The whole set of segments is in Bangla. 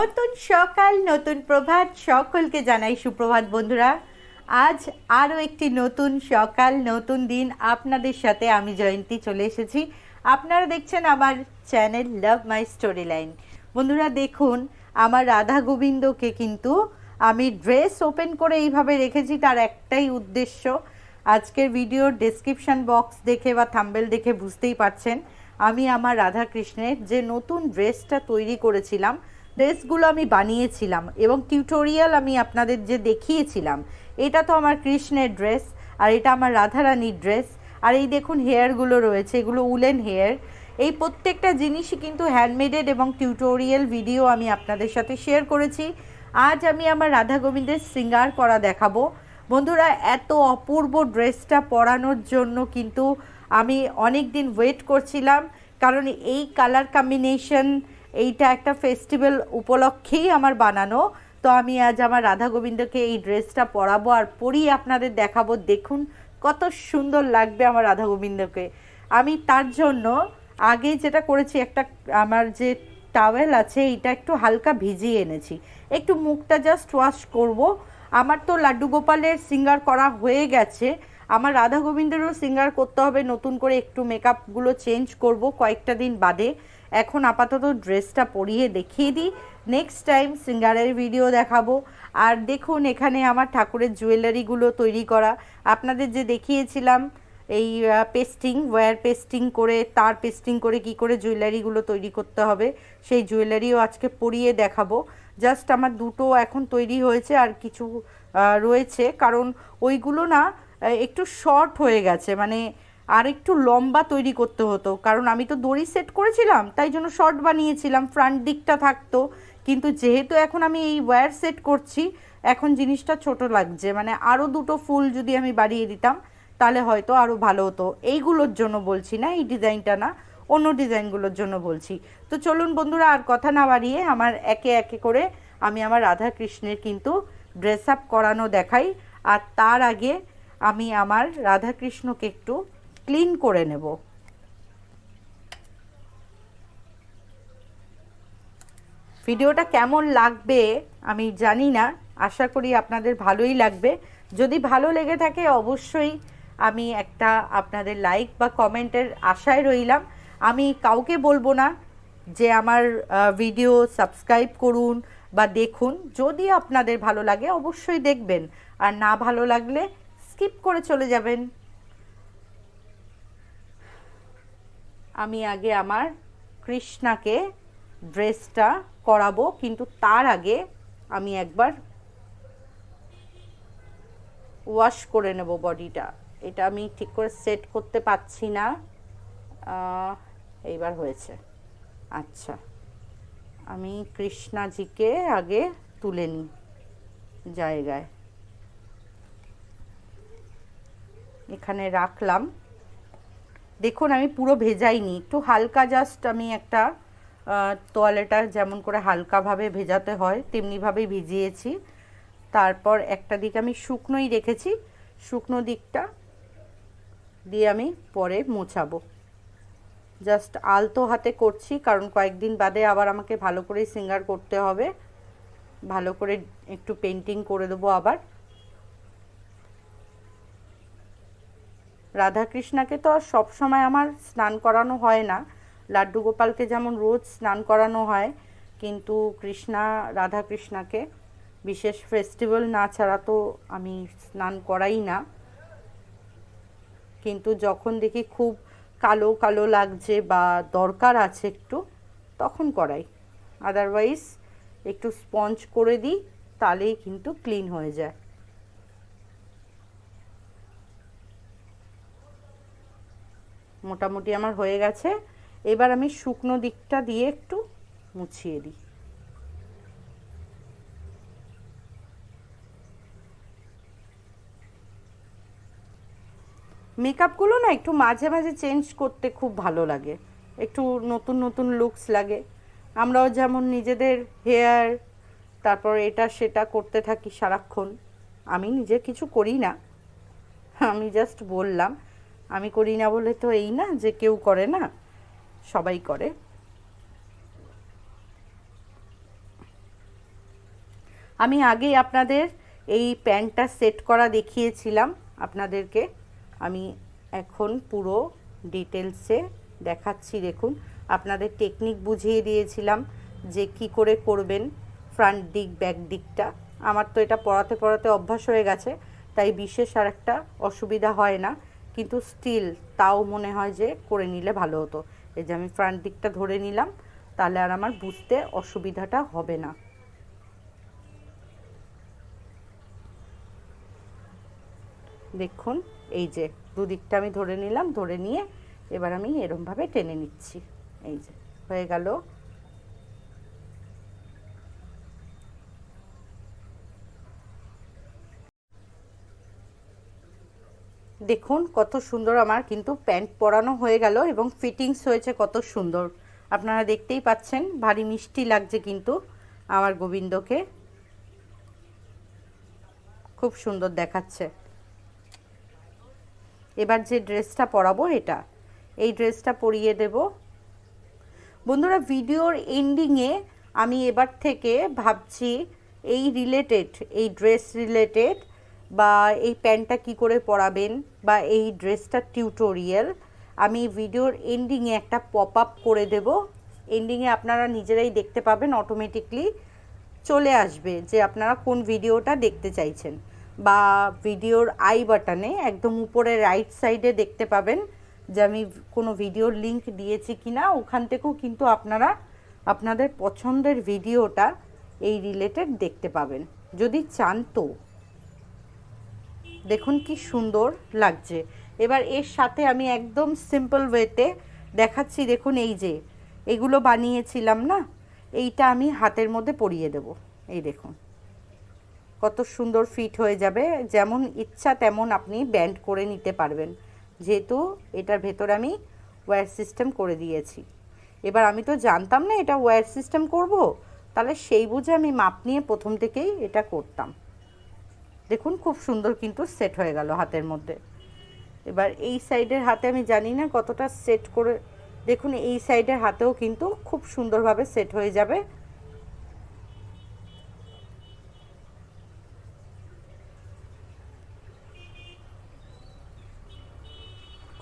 নতুন সকাল, নতুন প্রভাত সকলকে জানাই সুপ্রভাত বন্ধুরা। আজ আরও একটি নতুন সকাল, নতুন দিন আপনাদের সাথে আমি জয়ন্তী চলে এসেছি। আপনারা দেখছেন আমার channel love my story line বন্ধুরা দেখুন, আমার রাধা গোবিন্দকে কিন্তু আমি ড্রেস ওপেন করে এইভাবে রেখেছি, তার একটাই উদ্দেশ্য। আজকের ভিডিওর ডেসক্রিপশন বক্স দেখে বা থাম্বেল দেখে বুঝতেই পারছেন। আমি আমার রাধা কৃষ্ণের যে নতুন ড্রেসটা তৈরি করেছিলাম ড্রেসগুলো আমি বানিয়েছিলাম এবং টিউটোরিয়াল আমি আপনাদের যে দেখিয়েছিলাম, এটা তো আমার কৃষ্ণের ড্রেস আর এটা আমার রাধারানীর ড্রেস। আর এই দেখুন হেয়ারগুলো রয়েছে, এগুলো উলেন হেয়ার। এই প্রত্যেকটা জিনিসই কিন্তু হ্যান্ডমেডেড এবং টিউটোরিয়াল ভিডিও আমি আপনাদের সাথে শেয়ার করেছি। আজ আমি আমার রাধা গোবিন্দের শৃঙ্গার করা দেখাবো। বন্ধুরা, এত অপূর্ব ড্রেসটা পরানোর জন্য কিন্তু আমি অনেক দিন ওয়েট করছিলাম, কারণ এই কালার কম্বিনেশন এইটা একটা ফেস্টিভ্যাল উপলক্ষেই আমার বানানো। তো আমি আজ আমার রাধা গোবিন্দকে এই ড্রেসটা পরাবো আর পরিয়ে আপনাদের দেখাবো। দেখুন কত সুন্দর লাগবে আমার রাধা গোবিন্দকে। আমি তার জন্য আগে যেটা করেছি, একটা আমার যে টাওয়েল আছে, এইটা একটু হালকা ভিজিয়ে এনেছি। একটু মুখটা জাস্ট ওয়াশ করব। আমার তো লাড্ডু গোপালের সিঙ্গার করা হয়ে গেছে। আমার রাধা গোবিন্দেরও সিঙ্গার করতে হবে। নতুন করে একটু মেকআপগুলো চেঞ্জ করব কয়েকটা দিন বাদে। এখন আপাতত ড্রেসটা পরিয়ে দেখিয়ে দিই। নেক্সট টাইম সিঙ্গারের ভিডিও দেখাবো। আর দেখুন, এখানে আমার ঠাকুরের জুয়েলারিগুলো তৈরি করা। আপনাদের যে দেখিয়েছিলাম, এই পেস্টিং ওয়্যার পেস্টিং করে, তার পেস্টিং করে কি করে জুয়েলারিগুলো তৈরি করতে হবে, সেই জুয়েলারিও আজকে পরিয়ে দেখাবো। জাস্ট আমার দুটো এখন তৈরি হয়েছে আর কিছু রয়েছে। কারণ ওইগুলো না একটু শর্ট হয়ে গেছে। মানে আর একটু লম্বা তৈরি করতে হতো। কারণ আমি তো দড়ি সেট করেছিলাম, তাই জন্য শর্ট বানিয়েছিলাম ফ্রন্ট দিকটা থাকতো। কিন্তু যেহেতু এখন আমি এই ওয়্যার সেট করছি, এখন জিনিসটা ছোট লাগছে। মানে আরও দুটো ফুল যদি আমি বাড়িয়ে দিতাম, তাহলে হয়তো আরও ভালো হতো। এইগুলোর জন্য বলছি না, এই ডিজাইনটা না, অন্য ডিজাইনগুলোর জন্য বলছি। তো চলুন বন্ধুরা, আর কথা না বাড়িয়ে আমার একে একে করে আমি আমার রাধা কৃষ্ণের কিন্তু ড্রেস আপ করানো দেখাই। আর তার আগে আমি আমার রাধা কৃষ্ণকে একটু ক্লিন করে নেব। ভিডিওটা কেমন লাগবে আমি জানি না, আশা করি আপনাদের ভালোই লাগবে। যদি ভালো লেগে থাকে অবশ্যই আমি একটা আপনাদের লাইক বা কমেন্টের আশায় রইলাম। আমি কাউকে বলব না যে আমার ভিডিও সাবস্ক্রাইব করুন বা দেখুন। যদি আপনাদের ভালো লাগে অবশ্যই দেখবেন। আর না ভালো লাগলে স্কিপ করে চলে যাবেন। আমি আগে আমার কৃষ্ণাকে ড্রেসটা করাবো, কিন্তু তার আগে আমি একবার ওয়াশ করে নেব বডিটা। এটা আমি ঠিক করে সেট করতে পারছি না। এইবার হয়েছে। আচ্ছা আমি কৃষ্ণাজিকে আগে তুলে নিই জায়গায়। এখানে রাখলাম। দেখুন, আমি পুরো ভেজাইনি। একটু হালকা জাস্ট আমি একটা তোয়ালেটা যেমন করে হালকাভাবে ভেজাতে হয়, তেমনিভাবেই ভিজিয়েছি। তারপর একটা দিক আমি শুকনোই রেখেছি। শুকনো দিকটা দিয়ে আমি পরে মোছাবো। জাস্ট আলতো হাতে করছি, কারণ কয়েকদিন বাদে আবার আমাকে ভালো করে সিঙ্গার করতে হবে। ভালো করে একটু পেন্টিং করে দেবো আবার। রাধাকৃষ্ণাকে তো আর সবসময় আমার স্নান করানো হয় না। লাড্ডু গোপালকে যেমন রোজ স্নান করানো হয়, কিন্তু কৃষ্ণা, রাধাকৃষ্ণাকে বিশেষ ফেস্টিভ্যাল না ছাড়া তো আমি স্নান করাই না। কিন্তু যখন দেখি খুব কালো কালো লাগছে বা দরকার আছে একটু, তখন করাই। আদারওয়াইজ একটু স্পঞ্জ করে দিই, তাহলেই কিন্তু ক্লিন হয়ে যায়। মোটামুটি আমার হয়ে গেছে। এবার আমি শুকনো দিকটা দিয়ে একটু মুছিয়ে দিই। মেকআপগুলো না একটু মাঝে মাঝে চেঞ্জ করতে খুব ভালো লাগে। একটু নতুন নতুন লুকস লাগে। আমরাও যেমন নিজেদের হেয়ার, তারপর এটা সেটা করতে থাকি সারাক্ষণ। আমি নিজে কিছু করি না। আমি জাস্ট বললাম। আমি করি না বলে তো এই না যে কেউ করে না, সবাই করে। আমি আগেই আপনাদের এই প্যান্টটা সেট করা দেখিয়েছিলাম আপনাদেরকে। আমি এখন পুরো ডিটেলসে দেখাচ্ছি, দেখুন। আপনাদের টেকনিক বুঝিয়ে দিয়েছিলাম যে কি করে করবেন ফ্রন্ট দিক, ব্যাক দিকটা। আমার তো এটা পড়াতে পড়াতে অভ্যাস হয়ে গেছে, তাই বিশেষ আর একটা অসুবিধা হয় না। কিন্তু স্টিল তাও মনে হয় যে করে নিলে ভালো হতো। এই যে আমি ফ্রন্ট দিকটা ধরে নিলাম, তাহলে আর আমার বুঝতে অসুবিধাটা হবে না। দেখুন, এই যে দুদিকটা আমি ধরে নিলাম, ধরে নিয়ে এবার আমি এরমভাবে টেনে নিচ্ছি। এই যে, হয়ে গেল। দেখুন কত সুন্দর আমার কিন্তু প্যান্ট পরানো হয়ে গেল এবং ফিটিংস হয়েছে কত সুন্দর। আপনারা দেখতেই পাচ্ছেন, ভারী মিষ্টি লাগছে কিন্তু আমার গোবিন্দকে। খুব সুন্দর দেখাচ্ছে। এবার যে ড্রেসটা পরাবো এটা, এই ড্রেসটা পরিয়ে দেব। বন্ধুরা, ভিডিওর এন্ডিংয়ে আমি এবার থেকে ভাবছি এই রিলেটেড এই ড্রেস রিলেটেড বা এই প্যান্টটা কি করে পরাবেন বা এই ড্রেসটার টিউটোরিয়াল আমি ভিডিওর এন্ডিংয়ে একটা পপ আপ করে দেব। এন্ডিংয়ে আপনারা নিজেরাই দেখতে পাবেন অটোমেটিকলি চলে আসবে যে আপনারা কোন ভিডিওটা দেখতে চাইছেন। বা ভিডিওর আই বাটনে একদম উপরে রাইট সাইডে দেখতে পাবেন যে আমি কোনো ভিডিওর লিংক দিয়েছি কি না ওখান থেকেও কিন্তু আপনারা আপনাদের পছন্দের ভিডিওটা এই রিলেটেড দেখতে পাবেন। যদি চান তো। দেখুন কি সুন্দর লাগছে। এবার এর সাথে আমি একদম সিম্পল ওয়েতে দেখাচ্ছি, দেখুন এই যে, এগুলো বানিয়েছিলাম না? এইটা আমি হাতের মধ্যে পরিয়ে দেব। এই দেখুন, কত সুন্দর ফিট হয়ে যাবে। যেমন ইচ্ছা তেমন আপনি ব্যান্ড করে নিতে পারবেন। যেহেতু এটার ভেতর আমি ওয়্যার সিস্টেম করে দিয়েছি। এবার আমি তো জানতাম না এটা ওয়্যার সিস্টেম করব। তাহলে সেই বুঝে আমি মাপ নিয়ে প্রথম থেকেই এটা করতাম। দেখুন, খুব সুন্দর কিন্তু সেট হয়ে গেল হাতের মধ্যে। এবার এই সাইডের হাতে আমি জানি না কতটা সেট করে, দেখুন, এই সাইডের হাতেও কিন্তু খুব সুন্দরভাবে সেট হয়ে যাবে।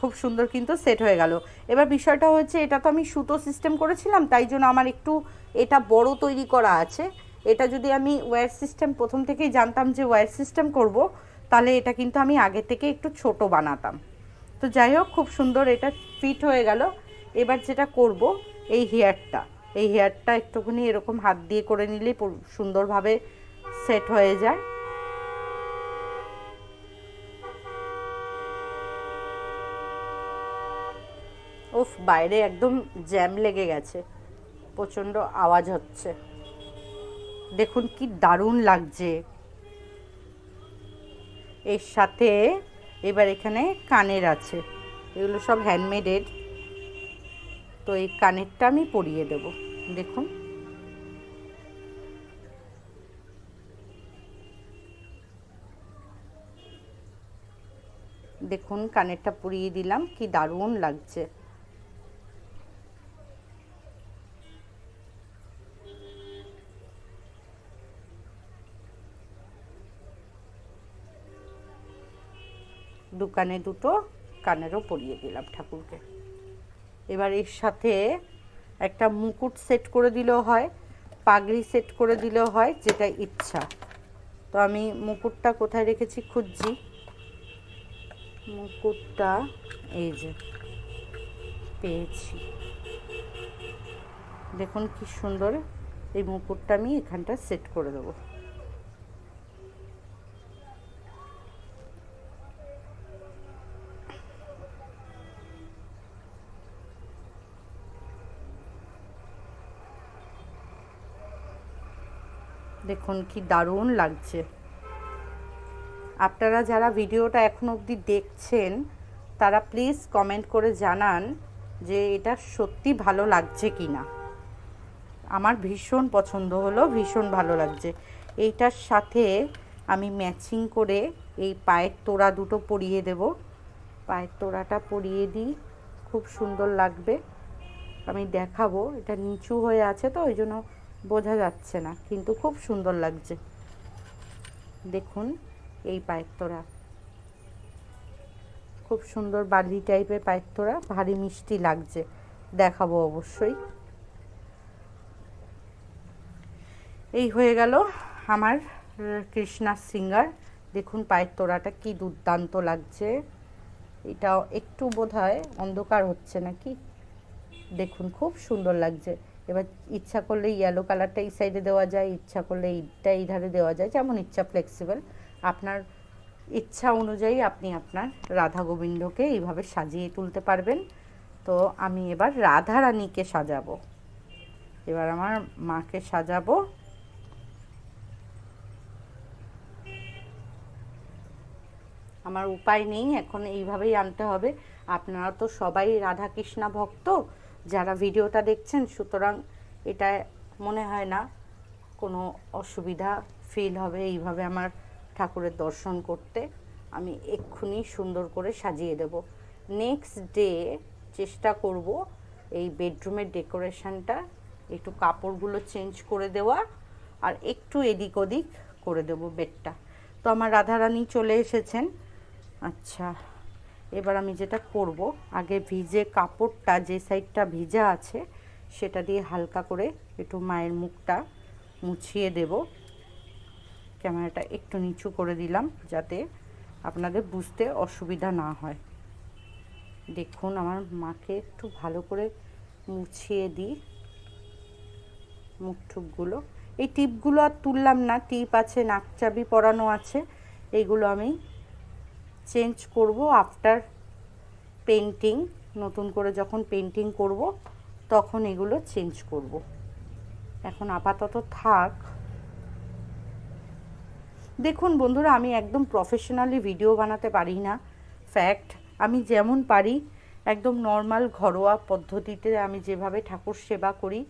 খুব সুন্দর কিন্তু সেট হয়ে গেল। এবার বিষয়টা হচ্ছে, এটা তো আমি সুতো সিস্টেম করেছিলাম, তাই জন্য আমার একটু এটা বড় তৈরি করা আছে। এটা যদি আমি ওয়্যার সিস্টেম প্রথম থেকেই জানতাম যে ওয়্যার সিস্টেম করব, তাহলে এটা কিন্তু আমি আগে থেকে একটু ছোট বানাতাম। তো যাই হোক, খুব সুন্দর এটা ফিট হয়ে গেল। এবার যেটা করব, এই হেয়ারটা। এই হেয়ারটা একটুখানি এরকম হাত দিয়ে করে নিলেই সুন্দরভাবে সেট হয়ে যায়। উফ, বাইরে একদম জ্যাম লেগে গেছে। প্রচণ্ড আওয়াজ হচ্ছে। দেখুন কি দারুণ লাগছে। এর সাথে এবার এখানে কানের আছে। এগুলো সব হ্যান্ডমেডের তো এই কানেরটা আমি পরিয়ে দেব। দেখুন। দেখুন, কানেরটা পরিয়ে দিলাম। কি দারুণ লাগছে। দোকানে দুটো, কানেরও পরিয়ে দিলাম ঠাকুরকে। এবার এর সাথে একটা মুকুট সেট করে দিলেও হয়, পাগড়ি সেট করে দিলেও হয়, যেটা ইচ্ছা। তো আমি মুকুটটা কোথায় রেখেছি খুঁজছি। মুকুটটা এই যে, পেয়েছি। দেখুন কি সুন্দর এই মুকুটটা আমি এখানটা সেট করে দেবো। দেখুন কি দারুণ লাগছে। আপনারা যারা ভিডিওটা এখন অবধি দেখছেন, তারা প্লিজ কমেন্ট করে জানান যে এটা সত্যি ভালো লাগছে কি না আমার ভীষণ পছন্দ হলো, ভীষণ ভালো লাগছে। এইটার সাথে আমি ম্যাচিং করে এই পায়ের তোড়া দুটো পরিয়ে দেব। পায়ের তোড়াটা পরিয়ে দিই, খুব সুন্দর লাগবে। আমি দেখাবো, এটা নিচু হয়ে আছে তো, ওই জন্য বোঝা যাচ্ছে না, কিন্তু খুব সুন্দর লাগছে। দেখুন এই পায়ের খুব সুন্দর বালি টাইপের পায়ের ভারী মিষ্টি লাগছে। দেখাবো অবশ্যই। এই হয়ে গেল আমার কৃষ্ণা সিঙ্গার। দেখুন পায়ের তোড়াটা কি দুর্দান্ত লাগছে। এটাও একটু বোধ হয় অন্ধকার হচ্ছে নাকি? দেখুন, খুব সুন্দর লাগছে। এবার ইচ্ছা করলে ইয়েলো কালারটা এই সাইডে দেওয়া যায়, ইচ্ছা করলে এইটা এই ধারে দেওয়া যায়, যেমন ইচ্ছা ফ্লেক্সিবল আপনার ইচ্ছা অনুযায়ী আপনি আপনার রাধা গোবিন্দকে এইভাবে সাজিয়ে তুলতে পারবেন। তো আমি এবার রাধা রানীকে সাজাবো। এবার আমার মাকে সাজাবো। আমার উপায় নেই, এখন এইভাবেই আনতে হবে। আপনারা তো সবাই রাধা কৃষ্ণা ভক্ত যারা ভিডিওটা দেখছেন, সুতরাং এটা মনে হয় না কোনো অসুবিধা ফিল হবে এইভাবে আমার ঠাকুরের দর্শন করতে। আমি এক্ষুনি সুন্দর করে সাজিয়ে দেব। নেক্সট ডে চেষ্টা করব এই বেডরুমের ডেকোরেশনটা একটু কাপড়গুলো চেঞ্জ করে দেওয়া আর একটু এদিক ওদিক করে দেব বেডটা তো আমার রাধারানী চলে এসেছেন। আচ্ছা। এবার আমি যেটা করব, আগে ভিজে কাপড়টা যে সাইডটা ভিজা আছে, সেটা দিয়ে হালকা করে একটু মায়ের মুখটা মুছিয়ে দেব। ক্যামেরাটা একটু নিচু করে দিলাম যাতে আপনাদের বুঝতে অসুবিধা না হয়। দেখুন, আমার মাকে একটু ভালো করে মুছিয়ে দিই মুখ টুকগুলো এই টিপগুলো আর তুললাম না, টিপ আছে নাকচাবি পরানো আছে এইগুলো আমি চেঞ্জ করব আফটার পেন্টিং নতুন করে যখন পেন্টিং করব, তখন এগুলো চেঞ্জ করব। এখন আপাতত থাক। দেখুন বন্ধুরা, আমি একদম প্রফেশনালি ভিডিও বানাতে পারি না। ফ্যাক্ট আমি যেমন পারি, একদম নর্মাল ঘরোয়া পদ্ধতিতে আমি যেভাবে ঠাকুর সেবা করি,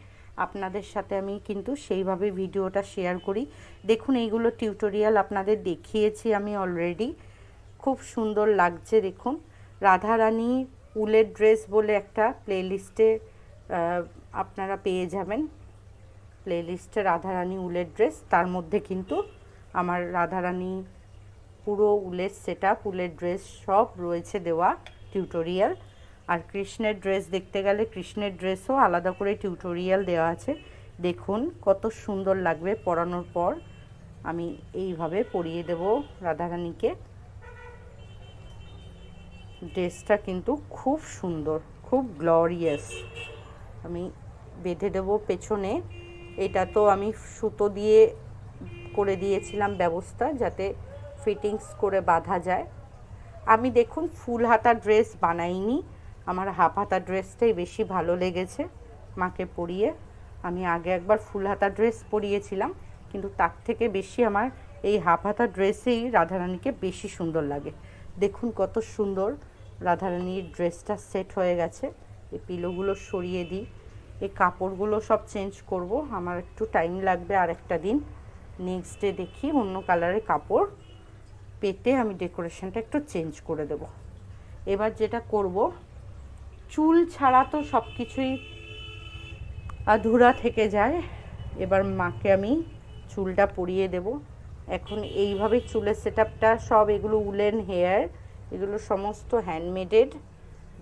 আপনাদের সাথে আমি কিন্তু সেইভাবে ভিডিওটা শেয়ার করি। দেখুন, এইগুলো টিউটোরিয়াল আপনাদের দেখিয়েছি আমি অলরেডি খুব সুন্দর লাগছে, দেখুন। রাধারানী উলের ড্রেস বলে একটা প্লেলিস্টে আপনারা পেয়ে যাবেন। প্লেলিস্টে রাধারানী উলের ড্রেস, তার মধ্যে কিন্তু আমার রাধারানী পুরো উলের সেট আপ উলের ড্রেস সব রয়েছে দেওয়া টিউটোরিয়াল। আর কৃষ্ণের ড্রেস দেখতে গেলে কৃষ্ণের ড্রেসও আলাদা করে টিউটোরিয়াল দেওয়া আছে। দেখুন কত সুন্দর লাগবে পরানোর পর। আমি এইভাবে পরিয়ে দেব রাধারানীকে। ড্রেসটা কিন্তু খুব সুন্দর, খুব গ্লরিয়াস আমি বেঁধে দেবো পেছনে। এটা তো আমি সুতো দিয়ে করে দিয়েছিলাম ব্যবস্থা যাতে ফিটিংস করে বাঁধা যায়। আমি দেখুন ফুল হাতা ড্রেস বানাইনি। আমার হাফ হাতা ড্রেসটাই বেশি ভালো লেগেছে মাকে পরিয়ে। আমি আগে একবার ফুল হাতা ড্রেস পরিয়েছিলাম, কিন্তু তার থেকে বেশি আমার এই হাফ হাতা ড্রেসেই রাধারানীকে বেশি সুন্দর লাগে। দেখুন কত সুন্দর রাধারানীর ড্রেসটা সেট হয়ে গেছে। এই পিলোগুলো সরিয়ে দিই। এই কাপড়গুলো সব চেঞ্জ করব। আমার একটু টাইম লাগবে আর একটা দিন। নেক্সট ডে দেখি অন্য কালারের কাপড় পেতে আমি ডেকোরেশনটা একটু চেঞ্জ করে দেব। এবার যেটা করব, চুল ছাড়া তো সব কিছুই আধুরা থেকে যায়। এবার মাকে আমি চুলটা পরিয়ে দেব। এখন এইভাবে চুলের সেট সব এগুলো উলেন হেয়ার এগুলো সমস্ত হ্যান্ডমেডেড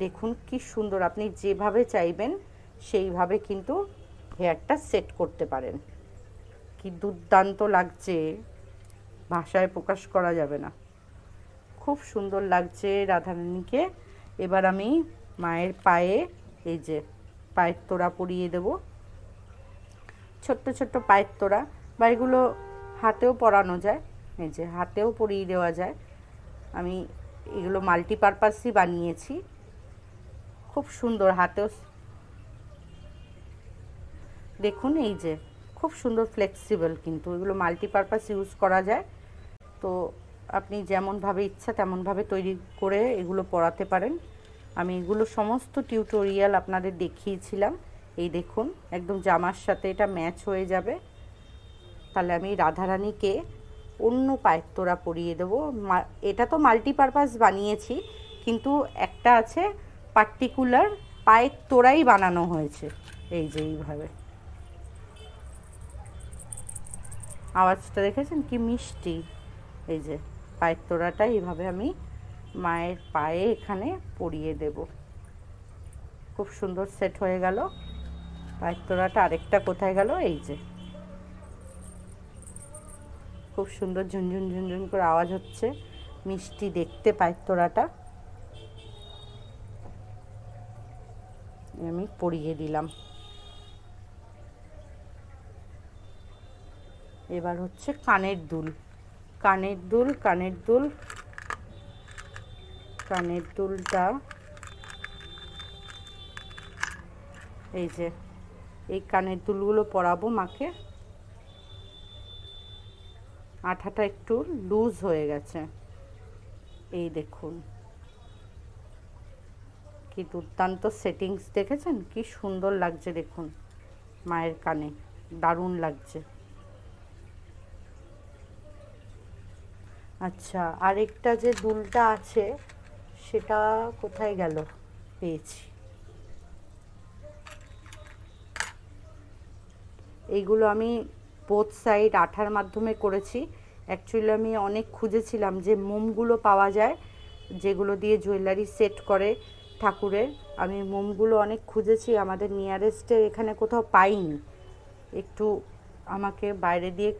দেখুন কি সুন্দর, আপনি যেভাবে চাইবেন, সেইভাবে কিন্তু হেয়ারটা সেট করতে পারেন। কি দুর্দান্ত লাগছে, ভাষায় প্রকাশ করা যাবে না। খুব সুন্দর লাগছে রাধারানীকে। এবার আমি মায়ের পায়ে, এই যে পায়ের তোড়া পরিয়ে দেব। ছোট্ট ছোট্ট পায়ের তোড়া, বা এগুলো হাতেও পরানো যায়, এই যে হাতেও পরিয়ে দেওয়া যায়। আমি এগুলো মাল্টিপারপাসই বানিয়েছি। খুব সুন্দর হাতেও দেখুন এই যে, খুব সুন্দর ফ্লেক্সিবল কিন্তু। এগুলো মাল্টিপারপাস ইউজ করা যায়। তো আপনি যেমনভাবে ইচ্ছা তেমনভাবে তৈরি করে এগুলো পড়াতে পারেন। আমি এগুলো সমস্ত টিউটোরিয়াল আপনাদের দেখিয়েছিলাম। এই দেখুন, একদম জামার সাথে এটা ম্যাচ হয়ে যাবে। তাহলে আমি রাধারানীকে অন্য পায়ের তোড়া পরিয়ে দেবো। এটা তো মাল্টিপারপাস বানিয়েছি, কিন্তু একটা আছে পার্টিকুলার পায়ের তোড়াই বানানো হয়েছে। এই যে এইভাবে। আওয়াজটা দেখেছেন? কি মিষ্টি। এই যে পায়ের তোড়াটা এইভাবে আমি মায়ের পায়ে এখানে পরিয়ে দেব। খুব সুন্দর সেট হয়ে গেল। পায়ের তোড়াটা আরেকটা কোথায় গেল? এই যে। খুব সুন্দর ঝুনঝুন ঝুনঝুন করে আওয়াজ হচ্ছে। মিষ্টি দেখতে পায়ের তোড়াটা আমি পরিয়ে দিলাম। এবার হচ্ছে কানের দুল। কানের দুল কানের দুল। কানের দুলটা এই যে, এই কানের দুলগুলো পরাবো মাকে। আঠাটা একটু লুজ হয়ে গেছে। এই দেখুন। কি দুর্দান্ত সেটিংস দেখেছেন? কি সুন্দর লাগছে দেখুন মায়ের কানে। দারুণ লাগছে। আচ্ছা আরেকটা যে দুলটা আছে, সেটা কোথায় গেল? পেয়েছি। এইগুলো আমি বোথ সাইড আঠার মাধ্যমে করেছি। অ্যাকচুয়ালি আমি অনেক খুঁজেছিলাম যে মোমগুলো পাওয়া যায়, যেগুলো দিয়ে জুয়েলারি সেট করে ঠাকুরের। আমি মোমগুলো অনেক খুঁজেছি, আমাদের নিয়ারেস্টে এখানে কোথাও পাইনি। একটু আমাকে বাইরে দিয়ে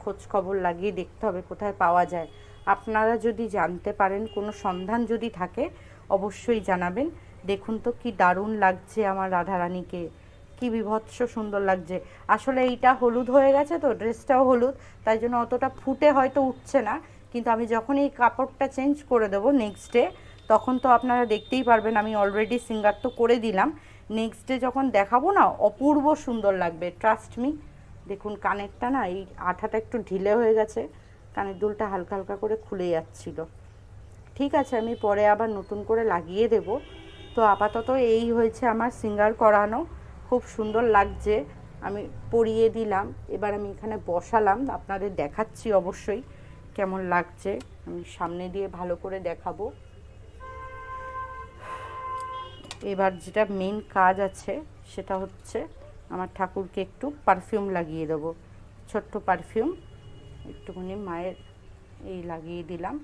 খোঁজ খবর লাগিয়ে দেখতে হবে কোথায় পাওয়া যায়। আপনারা যদি জানতে পারেন, কোনো সন্ধান যদি থাকে, অবশ্যই জানাবেন। দেখুন তো কি দারুণ লাগছে আমার রাধারানীকে। কি বিভৎস সুন্দর লাগছে। আসলে এইটা হলুদ হয়ে গেছে তো, ড্রেসটাও হলুদ, তাই জন্য অতটা ফুটে হয়তো উঠছে না। কিন্তু আমি যখন এই কাপড়টা চেঞ্জ করে দেবো নেক্সট ডে তখন তো আপনারা দেখতেই পারবেন আমি অলরেডি সিঙ্গার তো করে দিলাম। নেক্সট ডে যখন দেখাবো না, অপূর্ব সুন্দর লাগবে ট্রাস্ট মি দেখুন কানেরটা না, এই আঠাটা একটু ঢিলে হয়ে গেছে, কানের দুলটা হালকা হালকা করে খুলে যাচ্ছিল। ঠিক আছে, আমি পরে আবার নতুন করে লাগিয়ে দেব। তো আপাতত এই হয়েছে আমার সিঙ্গার করানো। খুব সুন্দর লাগছে। আমি পরিয়ে দিলাম। এবার আমি এখানে বসালাম। আপনাদের দেখাচ্ছি অবশ্যই কেমন লাগছে। আমি সামনে দিয়ে ভালো করে দেখাবো। এবার যেটা মেন কাজ আছে, সেটা হচ্ছে আমার ঠাকুরকে একটু পারফিউম লাগিয়ে দেবো। ছোট্ট পারফিউম একটুখানি মায়ের এই লাগিয়ে দিলাম।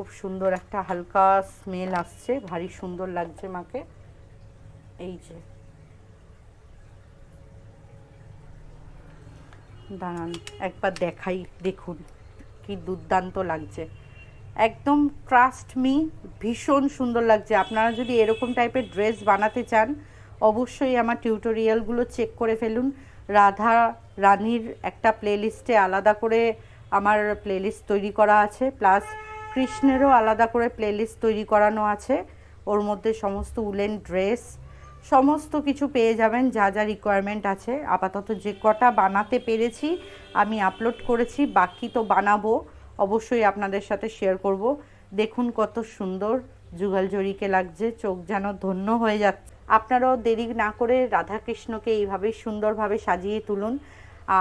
খুব সুন্দর একটা হালকা স্মেল আসছে, ভারী সুন্দর লাগছে মাকে। এই যে। দাঁড়ান, একবার দেখাই, দেখুন, কি দুর্দান্ত লাগছে। একদম ট্রাস্ট মি ভীষণ সুন্দর লাগছে। আপনারা যদি এরকম টাইপের ড্রেস বানাতে চান, অবশ্যই আমার টিউটোরিয়ালগুলো চেক করে ফেলুন। রাধা রানীর একটা প্লেলিস্টে আলাদা করে আমার প্লেলিস্ট তৈরি করা আছে। প্লাস কৃষ্ণেরও আলাদা করে প্লেলিস্ট তৈরি করানো আছে। ওর মধ্যে সমস্ত উলেন ড্রেস, সমস্ত কিছু পেয়ে যাবেন, যা যা রিকোয়ারমেন্ট আছে। আপাতত যে কটা বানাতে পেরেছি, আমি আপলোড করেছি, বাকি তো বানাবো। অবশ্যই আপনাদের সাথে শেয়ার করব। দেখুন কত সুন্দর যুগল জড়িকে লাগছে, চোখ যেন ধন্য হয়ে যাচ্ছে। আপনারাও দেরি না করে রাধাকৃষ্ণকে এইভাবে সুন্দরভাবে সাজিয়ে তুলুন।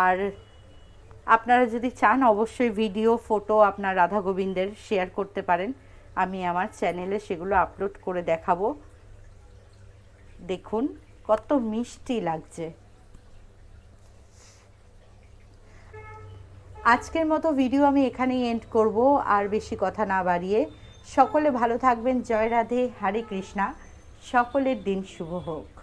আর আপনারা যদি চান, অবশ্যই ভিডিও ফটো আপনার রাধা গোবিন্দের শেয়ার করতে পারেন। আমি আমার চ্যানেলে সেগুলো আপলোড করে দেখাবো। দেখুন, কত মিষ্টি লাগছে। আজকের মতো ভিডিও আমি এখানেই এন্ড করব, আর বেশি কথা না বাড়িয়ে। সকলে ভালো থাকবেন। জয় রাধে, হরে কৃষ্ণা। সকলের দিন শুভ হোক।